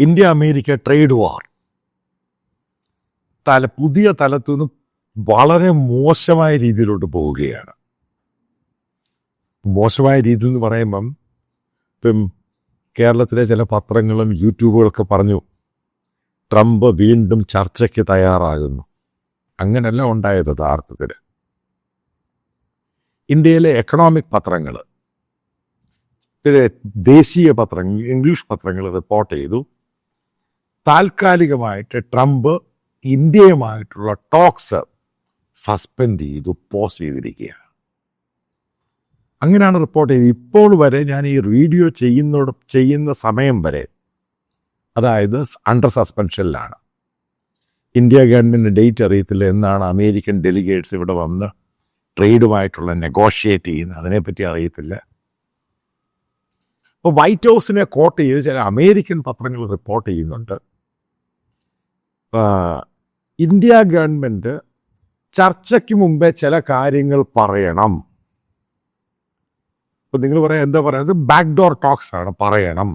India America trade വാർ തല പുതിയ തലത്തു നിന്ന് വളരെ മോശമായ രീതിയിലോട്ട് പോവുകയാണ്. മോശമായ രീതി എന്ന് പറയുമ്പം ഇപ്പം കേരളത്തിലെ ചില പത്രങ്ങളും യൂട്യൂബുകളൊക്കെ പറഞ്ഞു ട്രംപ് വീണ്ടും ചർച്ചയ്ക്ക് തയ്യാറാകുന്നു. അങ്ങനെയല്ല ഉണ്ടായത് യഥാർത്ഥത്തിൽ. ഇന്ത്യയിലെ എക്കണോമിക് പത്രങ്ങൾ ദേശീയ പത്രങ്ങൾ ഇംഗ്ലീഷ് പത്രങ്ങൾ റിപ്പോർട്ട് ചെയ്തു. താൽക്കാലികമായിട്ട് ട്രംപ് ഇന്ത്യയുമായിട്ടുള്ള ടോക്സ് സസ്പെൻഡ് ചെയ്തു പോസ് ചെയ്തിരിക്കുകയാണ്. അങ്ങനെയാണ് റിപ്പോർട്ട് ചെയ്തത്. ഇപ്പോൾ വരെ ഞാൻ ഈ വീഡിയോ ചെയ്യുന്നോട് ചെയ്യുന്ന സമയം വരെ അതായത് അണ്ടർ സസ്പെൻഷനിലാണ്. ഇന്ത്യ ഗവൺമെന്റ് ഡേറ്റ് അറിയത്തില്ല എന്നാണ് അമേരിക്കൻ ഡെലിഗേറ്റ്സ് ഇവിടെ വന്ന് ട്രേഡുമായിട്ടുള്ള നെഗോഷിയേറ്റ് ചെയ്യുന്നത്. അതിനെപ്പറ്റി അറിയത്തില്ല. ഇപ്പോൾ വൈറ്റ് ഹൗസിനെ കോട്ട് ചെയ്ത് ചില അമേരിക്കൻ പത്രങ്ങൾ റിപ്പോർട്ട് ചെയ്യുന്നുണ്ട്. ഇന്ത്യ ഗവൺമെന്റ് ചർച്ചയ്ക്ക് മുമ്പേ ചില കാര്യങ്ങൾ പറയണം. ഇപ്പം നിങ്ങൾ പറയാം എന്താ പറയുന്നത് ബാക്ക്ഡോർ ടോക്സ് ആണ് പറയണം.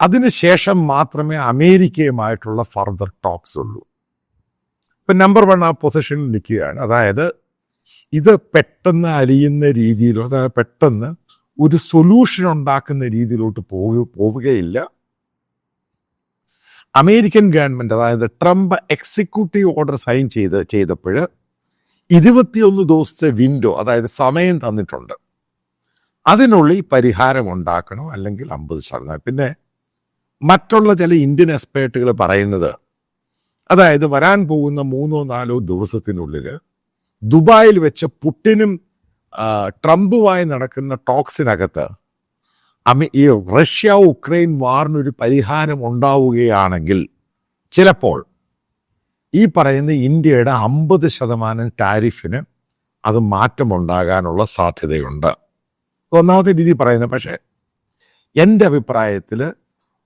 അതിനുശേഷം മാത്രമേ അമേരിക്കയുമായിട്ടുള്ള ഫർദർ ടോക്സ് ഉള്ളൂ. ഇപ്പം നമ്പർ വൺ ആ പൊസിഷനിൽ നിൽക്കുകയാണ്. അതായത് ഇത് പെട്ടെന്ന് അലിയുന്ന രീതിയിലോ അതായത് പെട്ടെന്ന് ഒരു സൊല്യൂഷൻ ഉണ്ടാക്കുന്ന രീതിയിലോട്ട് പോവുക പോവുകയില്ല. അമേരിക്കൻ ഗവൺമെന്റ് അതായത് ട്രംപ് എക്സിക്യൂട്ടീവ് ഓർഡർ സൈൻ ചെയ്ത് ചെയ്തപ്പോൾ ഇരുപത്തിയൊന്ന് ദിവസത്തെ വിൻഡോ അതായത് സമയം തന്നിട്ടുണ്ട്. അതിനുള്ളിൽ പരിഹാരം ഉണ്ടാക്കണോ? അല്ലെങ്കിൽ അമ്പത് ശതമാനം. പിന്നെ മറ്റുള്ള ചില ഇന്ത്യൻ എക്സ്പേർട്ടുകൾ പറയുന്നത് അതായത് വരാൻ പോകുന്ന മൂന്നോ നാലോ ദിവസത്തിനുള്ളിൽ ദുബായിൽ വെച്ച് പുട്ടിനും ട്രംപുമായി നടക്കുന്ന ടോക്സിനകത്ത് അമേ ഈ റഷ്യ ഉക്രൈൻ വാറിനൊരു പരിഹാരം ഉണ്ടാവുകയാണെങ്കിൽ ചിലപ്പോൾ ഈ പറയുന്ന ഇന്ത്യയുടെ അമ്പത് ശതമാനം ടാരിഫിന് അത് മാറ്റമുണ്ടാകാനുള്ള സാധ്യതയുണ്ട്. ഒന്നാമത്തെ രീതി പറയുന്നത് പക്ഷേ എന്റെ അഭിപ്രായത്തിൽ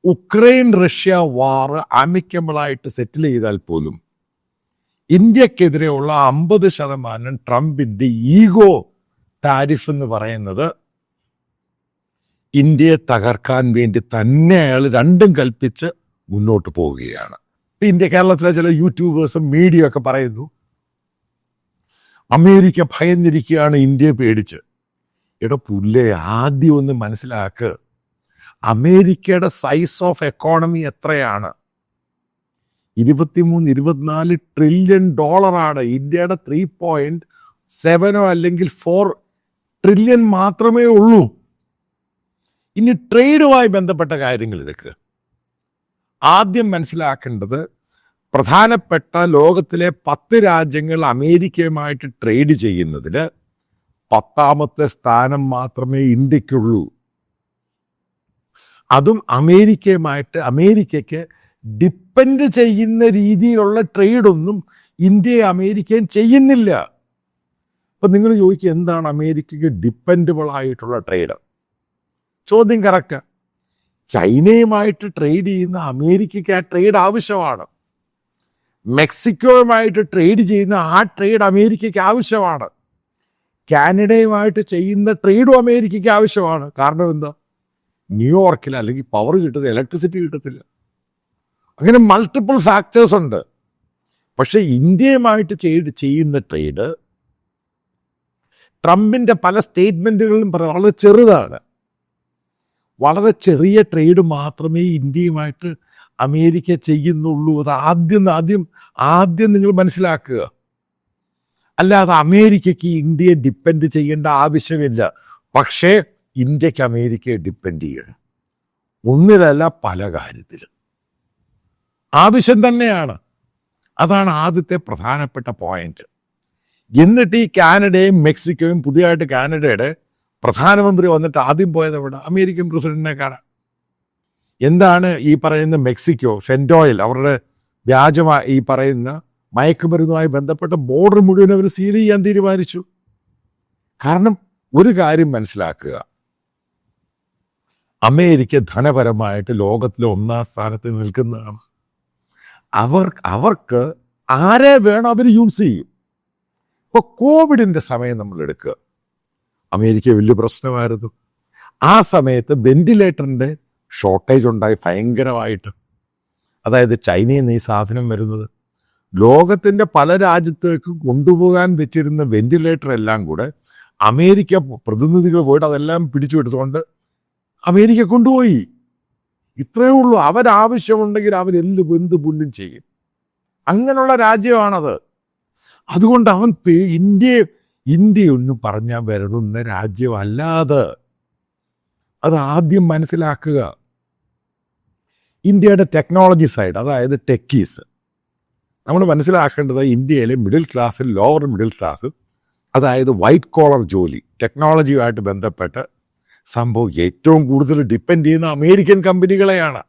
ഉക്രൈൻ റഷ്യ വാർ ആമിക്കബിളായിട്ട് സെറ്റിൽ ചെയ്താൽ പോലും ഇന്ത്യക്കെതിരെയുള്ള അമ്പത് ശതമാനം ട്രംപിന്റെ ഈഗോ ടാരിഫ് എന്ന് പറയുന്നത് ഇന്ത്യയെ തകർക്കാൻ വേണ്ടി തന്നെ അയാൾ രണ്ടും കൽപ്പിച്ച് മുന്നോട്ട് പോവുകയാണ്. ഇന്ത്യ കേരളത്തിലെ ചില യൂട്യൂബേഴ്സും മീഡിയ ഒക്കെ പറയുന്നു അമേരിക്ക ഭയന്നിരിക്കുകയാണ് ഇന്ത്യയെ പേടിച്ച്. എടോ പുല്ലേ ആദ്യം ഒന്ന് മനസ്സിലാക്ക്. അമേരിക്കയുടെ സൈസ് ഓഫ് എക്കോണമി എത്രയാണ്? ഇരുപത്തിമൂന്ന് ഇരുപത്തിനാല് ട്രില്യൺ ഡോളറാണ് ഇന്ത്യയുടെ ത്രീ പോയിന്റ് സെവനോ അല്ലെങ്കിൽ ഫോർ ട്രില്യൺ മാത്രമേ ഉള്ളൂ. ഇനി ട്രേഡുമായി ബന്ധപ്പെട്ട കാര്യങ്ങൾ എടുക്കുക ആദ്യം മനസ്സിലാക്കേണ്ടത് പ്രധാനപ്പെട്ട ലോകത്തിലെ പത്ത് രാജ്യങ്ങൾ അമേരിക്കയുമായിട്ട് ട്രേഡ് ചെയ്യുന്നതിൽ പത്താമത്തെ സ്ഥാനം മാത്രമേ ഇന്ത്യക്കുള്ളൂ. അതും അമേരിക്കയുമായിട്ട് അമേരിക്കയ്ക്ക് ഡിപ്പെൻഡ് ചെയ്യുന്ന രീതിയിലുള്ള ട്രേഡൊന്നും ഇന്ത്യയും അമേരിക്കയും ചെയ്യുന്നില്ല. അപ്പം നിങ്ങൾ ചോദിക്കുക എന്താണ് അമേരിക്കയ്ക്ക് ഡിപ്പെൻഡബിൾ ആയിട്ടുള്ള ട്രേഡ്? ചോദ്യം കറക്റ്റ് ചൈനയുമായിട്ട് ട്രേഡ് ചെയ്യുന്ന അമേരിക്കയ്ക്ക് ആ ട്രേഡ് ആവശ്യമാണ്. മെക്സിക്കോയുമായിട്ട് ട്രേഡ് ചെയ്യുന്ന ആ ട്രേഡ് അമേരിക്കയ്ക്ക് ആവശ്യമാണ്. കാനഡയുമായിട്ട് ചെയ്യുന്ന ട്രേഡും അമേരിക്കയ്ക്ക് ആവശ്യമാണ്. കാരണം എന്താ? ന്യൂയോർക്കിൽ അല്ലെങ്കിൽ പവർ കിട്ടുന്നത് ഇലക്ട്രിസിറ്റി കിട്ടത്തില്ല. അങ്ങനെ മൾട്ടിപ്പിൾ ഫാക്ടേഴ്സ് ഉണ്ട്. പക്ഷെ ഇന്ത്യയുമായിട്ട് ചെയ്ത് ചെയ്യുന്ന ട്രേഡ് ട്രംപിന്റെ പല സ്റ്റേറ്റ്മെന്റുകളിലും പറ- വളരെ ചെറുതാണ്. വളരെ ചെറിയ ട്രേഡ് മാത്രമേ ഇന്ത്യയുമായിട്ട് അമേരിക്ക ചെയ്യുന്നുള്ളൂ. അത് ആദ്യം ആദ്യം ആദ്യം നിങ്ങൾ മനസ്സിലാക്കുക. അല്ലാതെ അമേരിക്കയ്ക്ക് ഇന്ത്യയെ ഡിപ്പെൻഡ് ചെയ്യേണ്ട ആവശ്യമില്ല. പക്ഷേ ഇന്ത്യയ്ക്ക് അമേരിക്കയെ ഡിപ്പെൻഡ് ചെയ്യണം. ഒന്നിലല്ല പല കാര്യത്തിലും. ആവശ്യം തന്നെയാണ്. അതാണ് ആദ്യത്തെ പ്രധാനപ്പെട്ട പോയിന്റ് എന്നിട്ട് ഈ കാനഡയും മെക്സിക്കോയും പുതിയതായിട്ട് കാനഡയുടെ പ്രധാനമന്ത്രി വന്നിട്ട് ആദ്യം പോയത് എവിടെ? അമേരിക്കൻ പ്രസിഡന്റിനെ കാണാൻ. എന്താണ് ഈ പറയുന്ന മെക്സിക്കോ സെന്റോയിൽ അവരുടെ വ്യാജമായി ഈ പറയുന്ന മയക്കുമരുന്നുമായി ബന്ധപ്പെട്ട ബോർഡർ മുഴുവൻ അവർ സീൽ ചെയ്യാൻ തീരുമാനിച്ചു. കാരണം ഒരു കാര്യം മനസ്സിലാക്കുക. അമേരിക്ക ധനപരമായിട്ട് ലോകത്തിലെ ഒന്നാം സ്ഥാനത്ത് നിൽക്കുന്നതാണ്. അവർ അവർക്ക് ആരെ വേണം അവർ യൂസ് ചെയ്യും. ഇപ്പൊ കോവിഡിന്റെ സമയം നമ്മൾ എടുക്കുക. അമേരിക്ക വലിയ പ്രശ്നമായിരുന്നു. ആ സമയത്ത് വെന്റിലേറ്ററിന്റെ ഷോർട്ടേജ് ഉണ്ടായി ഭയങ്കരമായിട്ട്. അതായത് ചൈനയിൽ നിന്ന് ഈ സാധനം വരുന്നത്. ലോകത്തിന്റെ പല രാജ്യത്തേക്കും കൊണ്ടുപോകാൻ വെച്ചിരുന്ന വെന്റിലേറ്റർ എല്ലാം കൂടെ അമേരിക്ക പ്രതിനിധികൾ പോയിട്ട് അതെല്ലാം പിടിച്ചു എടുത്തുകൊണ്ട് അമേരിക്ക കൊണ്ടുപോയി. ഇത്രയേ ഉള്ളൂ. അവരാവശ്യമുണ്ടെങ്കിൽ അവർ എന്ത് പുല്ലും ചെയ്യും. അങ്ങനെയുള്ള രാജ്യമാണത്. അതുകൊണ്ട് അവൻ പേ- ഇന്ത്യ ഇന്ത്യ ഒന്ന് പറഞ്ഞാൽ വരുന്ന രാജ്യമല്ലാതെ അത് ആദ്യം മനസ്സിലാക്കുക. ഇന്ത്യയുടെ ടെക്നോളജി സൈഡ് അതായത് ടെക്കീസ് നമ്മൾ മനസ്സിലാക്കേണ്ടത് ഇന്ത്യയിലെ middle class lower middle class അതായത് വൈറ്റ് കോളർ ജോലി ടെക്നോളജിയുമായിട്ട് ബന്ധപ്പെട്ട് സംഭവം ഏറ്റവും കൂടുതൽ ഡിപ്പെൻഡ് ചെയ്യുന്ന അമേരിക്കൻ കമ്പനികളെയാണ്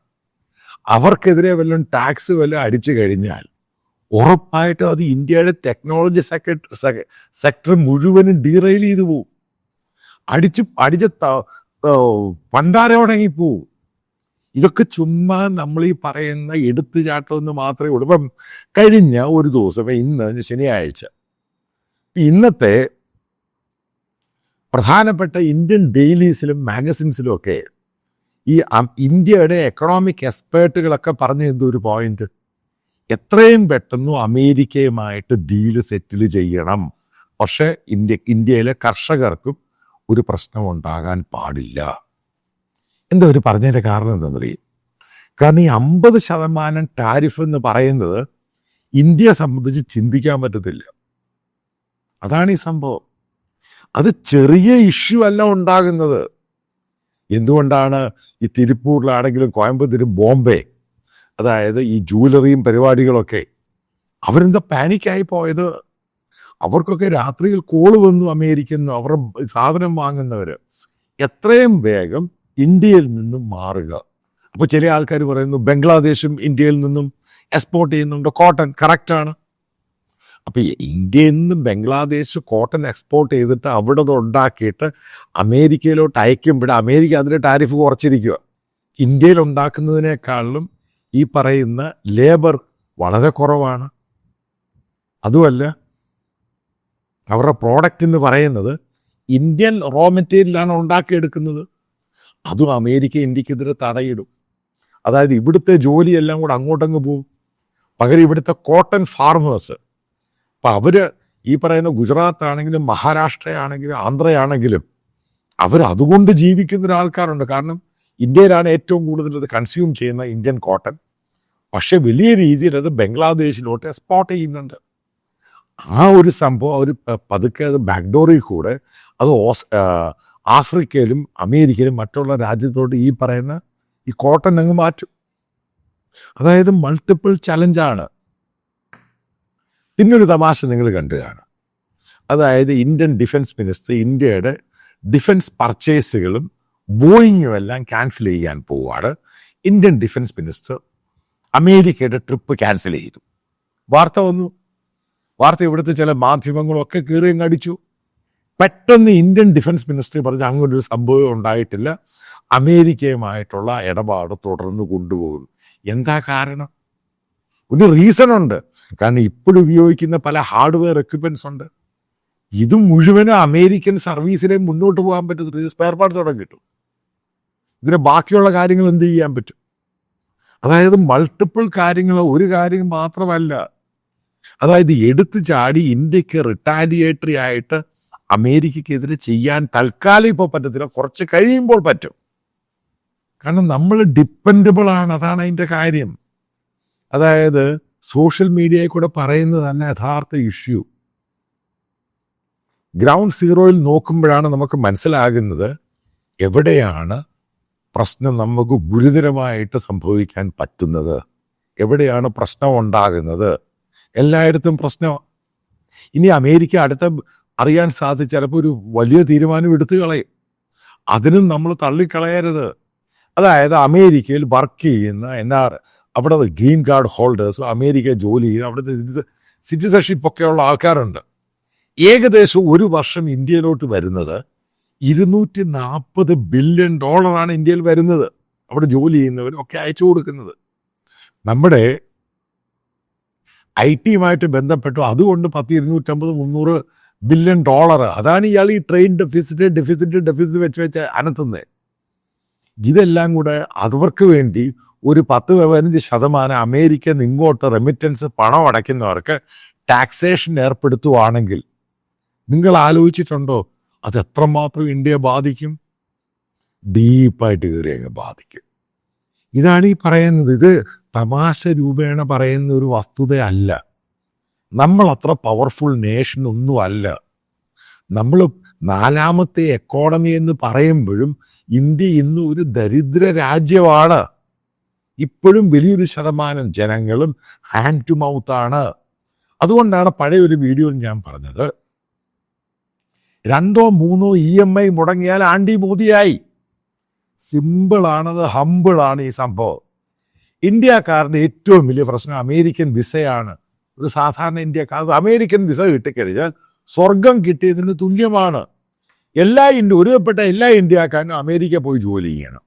അവർക്കെതിരെ വല്ലതും ടാക്സ് വല്ലതും അടിച്ചു കഴിഞ്ഞാൽ ഉറപ്പായിട്ടും അത് ഇന്ത്യയുടെ ടെക്നോളജി സെക്രട്ടറി സെക്ടർ മുഴുവനും ഡീറെയിൽ ചെയ്തു പോവും. അടിച്ച് അടിച്ച ത- ത- പണ്ടാരം പോവും. ഇതൊക്കെ ചുമ്മാ നമ്മൾ ഈ പറയുന്ന എടുത്തുചാട്ടമെന്ന് മാത്രമേ ഉള്ളൂ. ഇപ്പം കഴിഞ്ഞ ഒരു ദിവസം ഇന്ന് ശനിയാഴ്ച. ഇന്നത്തെ പ്രധാനപ്പെട്ട ഇന്ത്യൻ ഡെയിലീസിലും മാഗസിൻസിലും ഒക്കെ ഈ ഇന്ത്യയുടെ എക്കണോമിക് എക്സ്പേർട്ടുകളൊക്കെ പറഞ്ഞു എന്തൊരു പോയിന്റ് എത്രയും പെട്ടെന്ന് അമേരിക്കയുമായിട്ട് ഡീൽ സെറ്റിൽ ചെയ്യണം. പക്ഷെ ഇന്ത്യ ഇന്ത്യയിലെ കർഷകർക്കും ഒരു പ്രശ്നം ഉണ്ടാകാൻ പാടില്ല. എന്താ ഒരു പറഞ്ഞതിന്റെ കാരണം എന്താണെന്നറിയും? കാരണം ഈ അമ്പത് ശതമാനം ടാരിഫ് എന്ന് പറയുന്നത് ഇന്ത്യയെ സംബന്ധിച്ച് ചിന്തിക്കാൻ പറ്റത്തില്ല. അതാണ് ഈ സംഭവം. അത് ചെറിയ ഇഷ്യൂ അല്ല ഉണ്ടാകുന്നത്. എന്തുകൊണ്ടാണ് ഈ തിരുപ്പൂരിലാണെങ്കിലും കോയമ്പത്തൂരും ബോംബെ അതായത് ഈ ജൂവലറിയും പരിപാടികളൊക്കെ അവരെന്താ പാനിക്കായി പോയത്? അവർക്കൊക്കെ രാത്രിയിൽ കോൾ വന്നു അമേരിക്കന്ന് അവർ സാധനം വാങ്ങുന്നവർ എത്രയും വേഗം ഇന്ത്യയിൽ നിന്നും മാറുക. അപ്പോൾ ചില ആൾക്കാർ പറയുന്നു ബംഗ്ലാദേശും ഇന്ത്യയിൽ നിന്നും എക്സ്പോർട്ട് ചെയ്യുന്നുണ്ട്. കോട്ടൺ കറക്റ്റാണ് അപ്പോൾ ഇന്ത്യയിൽ നിന്നും ബംഗ്ലാദേശ് കോട്ടൺ എക്സ്പോർട്ട് ചെയ്തിട്ട് അവിടെ ഉണ്ടാക്കിയിട്ട് അമേരിക്കയിലോട്ട് അയക്കുമ്പോൾ അമേരിക്ക അതിന്റെ ടാരിഫ് കുറച്ചിരിക്കുക ഇന്ത്യയിൽ ഉണ്ടാക്കുന്നതിനേക്കാളും ഈ പറയുന്ന ലേബർ വളരെ കുറവാണ്. അതുമല്ല അവരുടെ പ്രോഡക്റ്റ് എന്ന് പറയുന്നത് ഇന്ത്യൻ റോ മെറ്റീരിയലാണ് ഉണ്ടാക്കിയെടുക്കുന്നത്. അതും അമേരിക്ക ഇന്ത്യക്കെതിരെ തടയിടും. അതായത് ഇവിടുത്തെ ജോലിയെല്ലാം കൂടെ അങ്ങോട്ടങ്ങ് പോകും. പകരം ഇവിടുത്തെ കോട്ടൺ ഫാർമേഴ്സ് അപ്പം അവർ ഈ പറയുന്ന ഗുജറാത്ത് ആണെങ്കിലും മഹാരാഷ്ട്ര ആണെങ്കിലും ആന്ധ്രയാണെങ്കിലും അവർ അതുകൊണ്ട് ജീവിക്കുന്ന ഒരാൾക്കാരുണ്ട്. കാരണം ഇന്ത്യയിലാണ് ഏറ്റവും കൂടുതൽ ഇത് കൺസ്യൂം ചെയ്യുന്ന ഇന്ത്യൻ കോട്ടൺ പക്ഷെ വലിയ രീതിയിൽ അത് ബംഗ്ലാദേശിലോട്ട് എക്സ്പോർട്ട് ചെയ്യുന്നുണ്ട്. ആ ഒരു സംഭവം അവർ പതുക്കെ അത് ബാക്ക്ഡോറിൽ കൂടെ അത് ഓസ് ആഫ്രിക്കയിലും അമേരിക്കയിലും മറ്റുള്ള രാജ്യത്തോട്ട് ഈ പറയുന്ന ഈ കോട്ടൺ അങ്ങ് മാറ്റും. അതായത് മൾട്ടിപ്പിൾ ചലഞ്ചാണ് പിന്നൊരു തമാശ നിങ്ങൾ കണ്ടുകയാണ് അതായത് ഇന്ത്യൻ ഡിഫൻസ് മിനിസ്റ്റർ ഇന്ത്യയുടെ ഡിഫൻസ് പർച്ചേസുകളും ബോയിങ്ങും എല്ലാം ക്യാൻസൽ ചെയ്യാൻ പോവാണ് ഇന്ത്യൻ ഡിഫൻസ് മിനിസ്റ്റർ അമേരിക്കയുടെ ട്രിപ്പ് ക്യാൻസൽ ചെയ്തു. വാർത്ത വന്നു. വാർത്ത ഇവിടുത്തെ ചില മാധ്യമങ്ങളൊക്കെ കീറിയും അടിച്ചു. പെട്ടെന്ന് ഇന്ത്യൻ ഡിഫൻസ് മിനിസ്ട്രി പറഞ്ഞ അങ്ങനെ ഒരു സംഭവം ഉണ്ടായിട്ടില്ല. അമേരിക്കയുമായിട്ടുള്ള ഇടപാട് തുടർന്ന് കൊണ്ടുപോകുന്നു. എന്താ കാരണം? ഒരു റീസൺ ഉണ്ട്. കാരണം ഇപ്പോഴും ഉപയോഗിക്കുന്ന പല ഹാർഡ്വെയർ എക്യുപ്മെന്റ്സ് ഉണ്ട്. ഇത് മുഴുവനും അമേരിക്കൻ സർവീസിനെ മുന്നോട്ട് പോകാൻ പറ്റും സ്പെയർ പാർട്സ് അവിടെ കിട്ടും. ഇതിന് ബാക്കിയുള്ള കാര്യങ്ങൾ എന്ത് ചെയ്യാൻ പറ്റും? അതായത് മൾട്ടിപ്പിൾ കാര്യങ്ങൾ ഒരു കാര്യം മാത്രമല്ല. അതായത് എടുത്തു ചാടി ഇന്ത്യയ്ക്ക് റിട്ടാലിയേറ്ററി ആയിട്ട് അമേരിക്കക്കെതിരെ ചെയ്യാൻ തൽക്കാലം ഇപ്പോൾ പറ്റത്തില്ല. കുറച്ച് കഴിയുമ്പോൾ പറ്റും. കാരണം നമ്മൾ ഡിപ്പെൻഡബിൾ ആണ്. അതാണ് അതിന്റെ കാര്യം. അതായത് സോഷ്യൽ മീഡിയയിൽ കൂടെ തന്നെ യഥാർത്ഥ ഇഷ്യൂ ഗ്രൗണ്ട് സീറോയിൽ നോക്കുമ്പോഴാണ് നമുക്ക് മനസ്സിലാകുന്നത് എവിടെയാണ് പ്രശ്നം നമുക്ക് ഗുരുതരമായിട്ട് സംഭവിക്കാൻ പറ്റുന്നത്? എവിടെയാണ് പ്രശ്നം ഉണ്ടാകുന്നത്? എല്ലായിടത്തും പ്രശ്നം. ഇനി അമേരിക്ക അടുത്ത അറിയാൻ സാധിച്ച ചിലപ്പോൾ ഒരു വലിയ തീരുമാനം എടുത്തു കളയും. അതിനും നമ്മൾ തള്ളിക്കളയരുത്. അതായത് അമേരിക്കയിൽ വർക്ക് ചെയ്യുന്ന ആർ അവിടെ ഗ്രീൻ കാർഡ് ഹോൾഡേഴ്സും അമേരിക്ക ജോലി ചെയ്യുന്ന അവിടുത്തെ സിറ്റിസൺഷിപ്പൊക്കെയുള്ള ആൾക്കാരുണ്ട്. ഏകദേശം ഒരു വർഷം ഇന്ത്യയിലോട്ട് വരുന്നത് ഇരുന്നൂറ്റി നാൽപ്പത് ബില്യൺ ഡോളറാണ് ഇന്ത്യയിൽ വരുന്നത്. അവിടെ ജോലി ചെയ്യുന്നവരൊക്കെ അയച്ചു കൊടുക്കുന്നത്. നമ്മുടെ ഐ ടിയുമായിട്ട് ബന്ധപ്പെട്ടു. അതുകൊണ്ട് പത്ത് ഇരുന്നൂറ്റമ്പത് മുന്നൂറ് ബില്യൺ ഡോളർ അതാണ് ഇയാൾ ഈ ട്രെയിൻ ഡെഫിസിറ്റ് ഡെഫിസിറ്റ് ഡെഫിസിറ്റ് വെച്ച് വെച്ച് അനത്തുന്നത് ഇതെല്ലാം കൂടെ അവർക്ക് വേണ്ടി ഒരു പത്ത് പതിനഞ്ച് ശതമാനം അമേരിക്കൻ ഇങ്ങോട്ട് റെമിറ്റൻസ് പണം അടയ്ക്കുന്നവർക്ക് ടാക്സേഷൻ ഏർപ്പെടുത്തുവാണെങ്കിൽ നിങ്ങൾ ആലോചിച്ചിട്ടുണ്ടോ? അത് എത്രമാത്രം ഇന്ത്യയെ ബാധിക്കും? ഡീപ്പായിട്ട് കയറി അങ്ങ് ബാധിക്കും. ഇതാണ് ഈ പറയുന്നത്. ഇത് തമാശ രൂപേണ പറയുന്ന ഒരു വസ്തുതയല്ല. നമ്മൾ അത്ര പവർഫുൾ നേഷൻ ഒന്നുമല്ല നമ്മൾ നാലാമത്തെ എക്കോണമി എന്ന് പറയുമ്പോഴും ഇന്ത്യ ഇന്ന് ഒരു ദരിദ്ര രാജ്യമാണ്. ഇപ്പോഴും വലിയൊരു ശതമാനം ജനങ്ങളും ഹാൻഡ് ടു മൗത്താണ് അതുകൊണ്ടാണ് പഴയ ഒരു വീഡിയോയിൽ ഞാൻ പറഞ്ഞത്. രണ്ടോ മൂന്നോ ഇ എം ഐ മുടങ്ങിയാൽ ആണ്ടി മോദിയായി. സിമ്പിളാണത് ഹമ്പിളാണ് ഈ സംഭവം. ഇന്ത്യക്കാരുടെ ഏറ്റവും വലിയ പ്രശ്നം അമേരിക്കൻ വിസയാണ്. ഒരു സാധാരണ ഇന്ത്യക്കാർ അമേരിക്കൻ വിസ കിട്ടിക്കഴിഞ്ഞാൽ സ്വർഗം കിട്ടിയതിന് തുല്യമാണ്. എല്ലാ ഇന്ത്യ ഒരുപ്പെട്ട എല്ലാ ഇന്ത്യക്കാരനും അമേരിക്ക പോയി ജോലി ചെയ്യണം.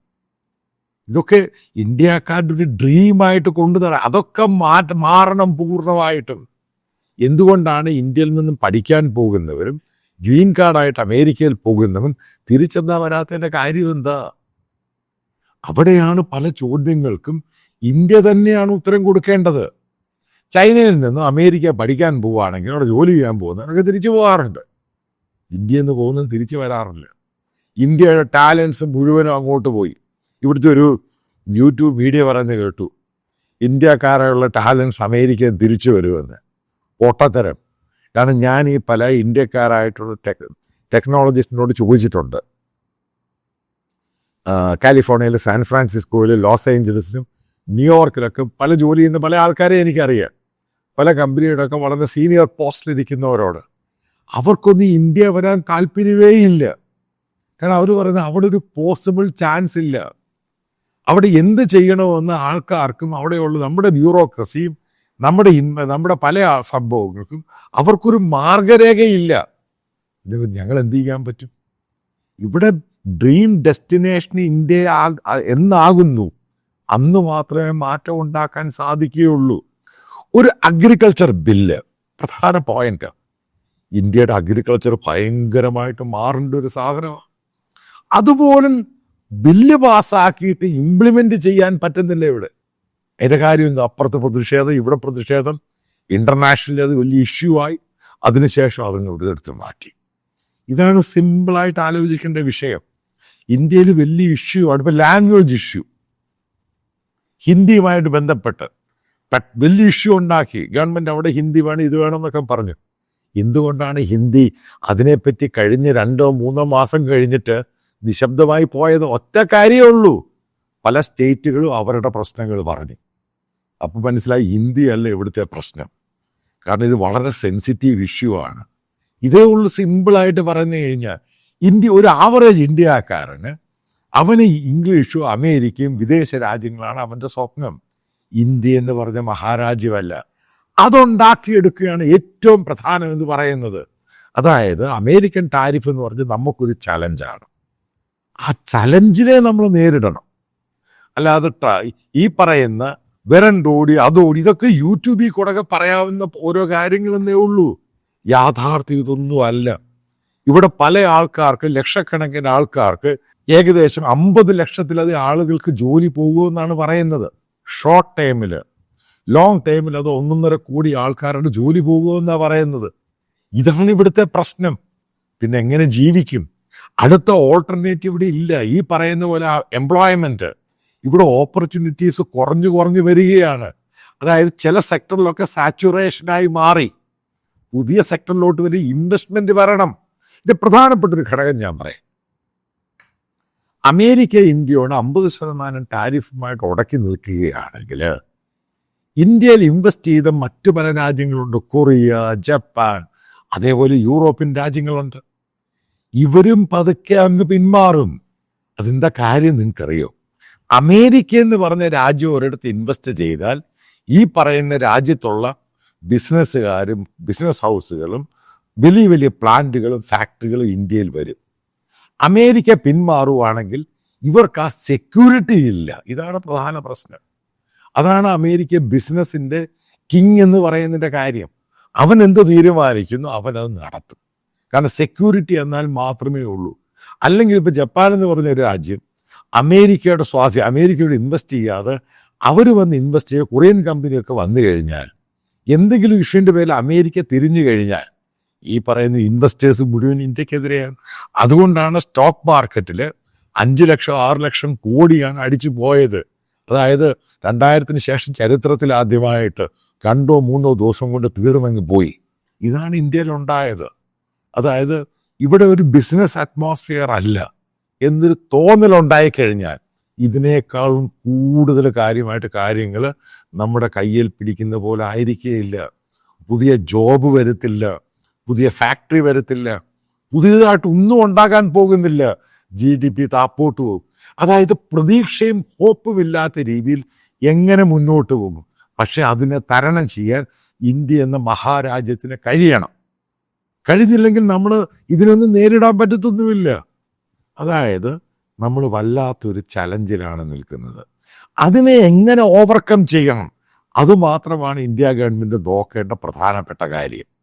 ഇതൊക്കെ ഇന്ത്യക്കാരുടെ ഒരു ഡ്രീമായിട്ട് കൊണ്ടുനട അതൊക്കെ മാറ്റ മാറണം പൂർണമായിട്ടും. എന്തുകൊണ്ടാണ് ഇന്ത്യയിൽ നിന്നും പഠിക്കാൻ പോകുന്നവരും ഗ്രീൻ കാർഡായിട്ട് അമേരിക്കയിൽ പോകുന്നവൻ തിരിച്ചെന്താ വരാത്തതിന്റെ കാര്യം എന്താ അവിടെയാണ് പല ചോദ്യങ്ങൾക്കും ഇന്ത്യ തന്നെയാണ് ഉത്തരം കൊടുക്കേണ്ടത്. ചൈനയിൽ നിന്നും അമേരിക്ക പഠിക്കാൻ പോവുകയാണെങ്കിൽ അവിടെ ജോലി ചെയ്യാൻ പോകുന്നവരൊക്കെ തിരിച്ചു പോകാറുണ്ട്. ഇന്ത്യയിൽ നിന്ന് പോകുന്നത് തിരിച്ചു വരാറില്ല. ഇന്ത്യയുടെ ടാലൻസ് മുഴുവനും അങ്ങോട്ട് പോയി. ഇവിടുത്തെ ഒരു യൂട്യൂബ് മീഡിയ പറയുന്നത് കേട്ടു. ഇന്ത്യക്കാരുള്ള ടാലൻസ് അമേരിക്കയിൽ തിരിച്ചു വരുമെന്ന്. പൊട്ടത്തരം. കാരണം ഞാൻ ഈ പല ഇന്ത്യക്കാരായിട്ടുള്ള ടെക് ടെക്നോളജിസ്റ്റിനോട് ചോദിച്ചിട്ടുണ്ട്. കാലിഫോർണിയയിലെ സാൻ ഫ്രാൻസിസ്കോയിൽ ലോസ് ഏഞ്ചലസിലും ന്യൂയോർക്കിലൊക്കെ പല ജോലി ചെയ്യുന്ന പല ആൾക്കാരെ എനിക്കറിയാം. പല കമ്പനിയുടെയൊക്കെ വളരെ സീനിയർ പോസ്റ്റിലിരിക്കുന്നവരോട് അവർക്കൊന്നും ഇന്ത്യ വരാൻ താല്പര്യമേ ഇല്ല. കാരണം അവർ പറയുന്നത് അവിടെ ഒരു പോസിബിൾ ചാൻസ് ഇല്ല. അവിടെ എന്ത് ചെയ്യണമെന്ന് ആൾക്കാർക്കും അവിടെയുള്ള നമ്മുടെ ബ്യൂറോക്രസിയും നമ്മുടെ ഇന്ന് നമ്മുടെ പല സംഭവങ്ങൾക്കും അവർക്കൊരു മാർഗരേഖയില്ല. ഞങ്ങൾ എന്ത് ചെയ്യാൻ പറ്റും? ഇവിടെ ഡ്രീം ഡെസ്റ്റിനേഷൻ ഇന്ത്യ എന്നാകുന്നു. അന്ന് മാത്രമേ മാറ്റം ഉണ്ടാക്കാൻ സാധിക്കുകയുള്ളൂ. ഒരു അഗ്രികൾച്ചർ ബില്ല് പ്രധാന പോയിന്റ് ഇന്ത്യയുടെ അഗ്രികൾച്ചർ ഭയങ്കരമായിട്ട് മാറേണ്ട ഒരു സാധനമാണ് അതുപോലും ബില്ല് പാസ്സാക്കിയിട്ട് ഇംപ്ലിമെന്റ് ചെയ്യാൻ പറ്റുന്നില്ല ഇവിടെ. അതിന്റെ കാര്യം അപ്പുറത്ത് പ്രതിഷേധം ഇവിടെ പ്രതിഷേധം. ഇന്റർനാഷണലി അത് വലിയ ഇഷ്യൂ ആയി. അതിനുശേഷം അതിനെ ഒരിടത്ത് മാറ്റി. ഇതാണ് സിമ്പിളായിട്ട് ആലോചിക്കേണ്ട വിഷയം. ഇന്ത്യയിൽ വലിയ ഇഷ്യൂ ആണ്. ഇപ്പം ലാംഗ്വേജ് ഇഷ്യൂ ഹിന്ദിയുമായിട്ട് ബന്ധപ്പെട്ട് വലിയ ഇഷ്യൂ ഉണ്ടാക്കി. ഗവൺമെന്റ് അവിടെ ഹിന്ദി വേണം ഇത് വേണം എന്നൊക്കെ പറഞ്ഞു. എന്തുകൊണ്ടാണ് ഹിന്ദി അതിനെപ്പറ്റി കഴിഞ്ഞ് രണ്ടോ മൂന്നോ മാസം കഴിഞ്ഞിട്ട് നിശബ്ദമായി പോയത്? ഒറ്റ കാര്യമേ ഉള്ളൂ. പല സ്റ്റേറ്റുകളും അവരുടെ പ്രശ്നങ്ങൾ പറഞ്ഞു. അപ്പം മനസ്സിലായി ഹിന്ദിയല്ല ഇവിടുത്തെ പ്രശ്നം. കാരണം ഇത് വളരെ സെൻസിറ്റീവ് ഇഷ്യൂ ആണ്. ഇതേ ഉള്ളൂ സിമ്പിളായിട്ട് പറഞ്ഞു കഴിഞ്ഞാൽ ഇന്ത്യ ഒരു ആവറേജ് ഇന്ത്യക്കാരന് അവന് ഇംഗ്ലീഷും അമേരിക്കയും വിദേശ രാജ്യങ്ങളാണ് അവന്റെ സ്വപ്നം. ഇന്ത്യ എന്ന് പറഞ്ഞ മഹാരാജ്യമല്ല. അതുണ്ടാക്കിയെടുക്കുകയാണ് ഏറ്റവും പ്രധാനം എന്ന് പറയുന്നത്. അതായത് അമേരിക്കൻ ടാരിഫ് എന്ന് പറഞ്ഞ് നമുക്കൊരു ചലഞ്ചാണ് ആ ചലഞ്ചിനെ നമ്മൾ നേരിടണം. അല്ലാതെ ഈ പറയുന്ന വിരണ്ടോടി അതോടി. ഇതൊക്കെ യൂട്യൂബിൽ കൂടെ പറയാവുന്ന ഓരോ കാര്യങ്ങളെന്നേ ഉള്ളൂ. യാഥാർത്ഥ്യം ഇതൊന്നും അല്ല. ഇവിടെ പല ആൾക്കാർക്ക് ലക്ഷക്കണക്കിന് ആൾക്കാർക്ക് ഏകദേശം അമ്പത് ലക്ഷത്തിലധികം ആളുകൾക്ക് ജോലി പോകുമെന്നാണ് പറയുന്നത്. ഷോർട്ട് ടൈമിൽ ലോങ് ടൈമിൽ അത് ഒന്നൊന്നര കോടി ആൾക്കാരുടെ ജോലി പോകുമെന്നാണ് പറയുന്നത്. ഇതാണ് ഇവിടുത്തെ പ്രശ്നം. പിന്നെ എങ്ങനെ ജീവിക്കും? അടുത്ത ഓൾട്ടർനേറ്റീവ് ഇവിടെ ഇല്ല. ഈ പറയുന്ന പോലെ എംപ്ലോയ്മെന്റ് ഇവിടെ ഓപ്പർച്യൂണിറ്റീസ് കുറഞ്ഞു കുറഞ്ഞു വരികയാണ്. അതായത് ചില സെക്ടറിലൊക്കെ സാച്ചുറേഷനായി മാറി. പുതിയ സെക്ടറിലോട്ട് വരെ ഇൻവെസ്റ്റ്മെന്റ് വരണം. ഇത് പ്രധാനപ്പെട്ട ഒരു ഘടകം ഞാൻ പറയാം. അമേരിക്ക ഇന്ത്യയോട് അമ്പത് ശതമാനം ടാരിഫുമായിട്ട് ഉടക്കി നിൽക്കുകയാണെങ്കിൽ ഇന്ത്യയിൽ ഇൻവെസ്റ്റ് ചെയ്ത മറ്റു പല രാജ്യങ്ങളുണ്ട്. കൊറിയ ജപ്പാൻ അതേപോലെ യൂറോപ്യൻ രാജ്യങ്ങളുണ്ട്. ഇവരും പതുക്കെ അങ്ങ് പിന്മാറും. അതെന്താ കാര്യം നിങ്ങൾക്കറിയോ? അമേരിക്ക എന്ന് പറഞ്ഞ രാജ്യം ഒരിടത്ത് ഇൻവെസ്റ്റ് ചെയ്താൽ ഈ പറയുന്ന രാജ്യത്തുള്ള ബിസിനസ്സുകാരും ബിസിനസ് ഹൗസുകളും വലിയ വലിയ പ്ലാന്റുകളും ഫാക്ടറികളും ഇന്ത്യയിൽ വരും. അമേരിക്ക പിന്മാറുവാണെങ്കിൽ ഇവർക്ക് ആ സെക്യൂരിറ്റി ഇല്ല. ഇതാണ് പ്രധാന പ്രശ്നം. അതാണ് അമേരിക്ക ബിസിനസ്സിന്റെ കിങ് എന്ന് പറയുന്നതിന്റെ കാര്യം. അവൻ എന്ത് തീരുമാനിക്കുന്നു? അവനത് നടത്തും. കാരണം സെക്യൂരിറ്റി എന്നാൽ മാത്രമേ ഉള്ളൂ. അല്ലെങ്കിൽ ഇപ്പോൾ ജപ്പാൻ എന്ന് പറഞ്ഞ ഒരു രാജ്യം അമേരിക്കയുടെ സ്വാധീനം അമേരിക്കയോട് ഇൻവെസ്റ്റ് ചെയ്യാതെ അവർ വന്ന് ഇൻവെസ്റ്റ് ചെയ്യുക കൊറിയൻ കമ്പനിയൊക്കെ വന്നു കഴിഞ്ഞാൽ എന്തെങ്കിലും ഇഷ്യൂവിന്റെ പേരിൽ അമേരിക്ക തിരിഞ്ഞു കഴിഞ്ഞാൽ ഈ പറയുന്ന ഇൻവെസ്റ്റേഴ്സ് മുഴുവൻ ഇന്ത്യക്കെതിരെയാണ്. അതുകൊണ്ടാണ് സ്റ്റോക്ക് മാർക്കറ്റിൽ അഞ്ച് ലക്ഷം ആറ് ലക്ഷം കോടിയാണ് അടിച്ചു പോയത്. അതായത് രണ്ടായിരത്തിന് ശേഷം ചരിത്രത്തിൽ ആദ്യമായിട്ട് രണ്ടോ മൂന്നോ ദിവസം കൊണ്ട് തീർന്നങ്ങ് പോയി. ഇതാണ് ഇന്ത്യയിലുണ്ടായത്. അതായത് ഇവിടെ ഒരു ബിസിനസ് അറ്റ്മോസ്ഫിയർ അല്ല. എന്നൊരു തോന്നലുണ്ടായി കഴിഞ്ഞാൽ ഇതിനേക്കാളും കൂടുതൽ കാര്യമായിട്ട് കാര്യങ്ങൾ നമ്മുടെ കയ്യിൽ പിടിക്കുന്ന പോലെ ആയിരിക്കുകയില്ല പുതിയ ജോബ് വരത്തില്ല പുതിയ ഫാക്ടറി വരത്തില്ല പുതിയതായിട്ട് ഒന്നും ഉണ്ടാകാൻ പോകുന്നില്ല. ജി ഡി പി താപ്പോട്ട് പോകും. അതായത് പ്രതീക്ഷയും ഹോപ്പും ഇല്ലാത്ത രീതിയിൽ എങ്ങനെ മുന്നോട്ട് പോകും? പക്ഷെ അതിനെ തരണം ചെയ്യാൻ ഇന്ത്യ എന്ന മഹാരാജ്യത്തിന് കഴിയണം. കഴിഞ്ഞില്ലെങ്കിൽ നമ്മൾ ഇതിനൊന്നും നേരിടാൻ പറ്റത്തൊന്നുമില്ല. അതായത് നമ്മൾ വല്ലാത്തൊരു ചലഞ്ചിലാണ് നിൽക്കുന്നത്. അതിനെ എങ്ങനെ ഓവർകം ചെയ്യണം? അതുമാത്രമാണ് ഇന്ത്യ ഗവൺമെന്റ് നോക്കേണ്ട പ്രധാനപ്പെട്ട കാര്യം.